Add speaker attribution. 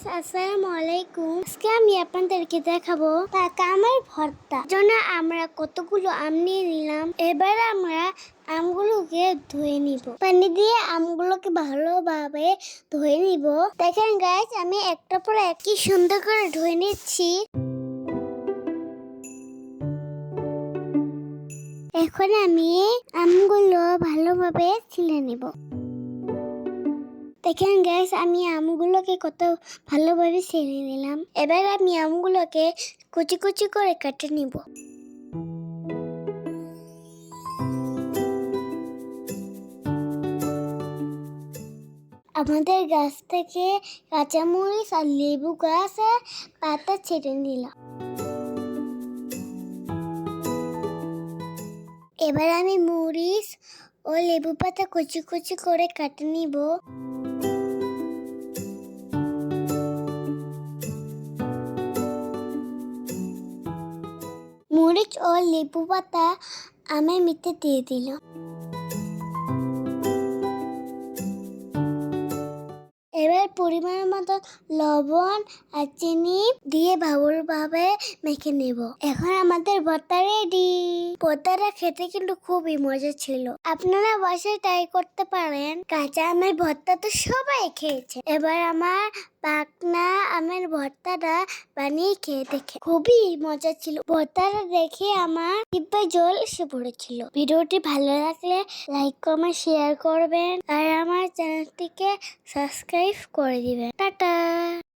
Speaker 1: Guys আসসালামু আলাইকুম আজকে আমি আপনাদেরকে দেখাবো পাকা ভর্তা। জন্য আমরা কতগুলো আম নিয়ে নিলাম। এবার আমরা আমগুলোকে ধুয়ে নিব। পানি দিয়ে আমগুলোকে ভালোভাবে ধুয়ে নিব। দেখেন গাইস আমি একটা পর কি সুন্দর করে ধুয়ে নিচ্ছি। এখন আমি আমগুলো ভালোভাবে ছিলে নিব। দেখেন গ্যাস আমি আমগুলোকে কত ভালোভাবে ছেড়ে নিলাম এবার আমি আমগুলোকে কুচি কুচি করে কেটে নিব। আমাদের গাছ থেকে কাঁচামরিচ আর লেবু গাছে পাতা ছেড়ে নিলাম এবার আমি মরিচ ও লেবু পাতা কুচি কুচি করে কাটে নিব। মরিচ ও লেবু পাতা আমি মিতে দিয়ে দিলাম এবার পরিমাণ মতো লবণ আর চিনি দিয়ে ভালোভাবে মেখে নেব। এখন আমাদের ভর্তা রেডি ভর্তাটা খেতে কিন্তু খুবই মজা ছিল। আপনারা বাসায় ট্রাই করতে পারেন। কাঁচা আমের ভর্তা তো সবাই খেয়েছে। এবার আমার পাকনা আমের ভর্তাটা বানিয়ে খেয়ে দেখে। খুবই মজা ছিল। ভর্তাটা দেখে আমার জিব্বায় জল এসে পড়েছিল। ভিডিওটি ভালো লাগলে লাইক, কমেন্ট, শেয়ার করবেন আর আমার চ্যানেলটিকে সাবস্ক্রাইব করে দিবেন। টাটা!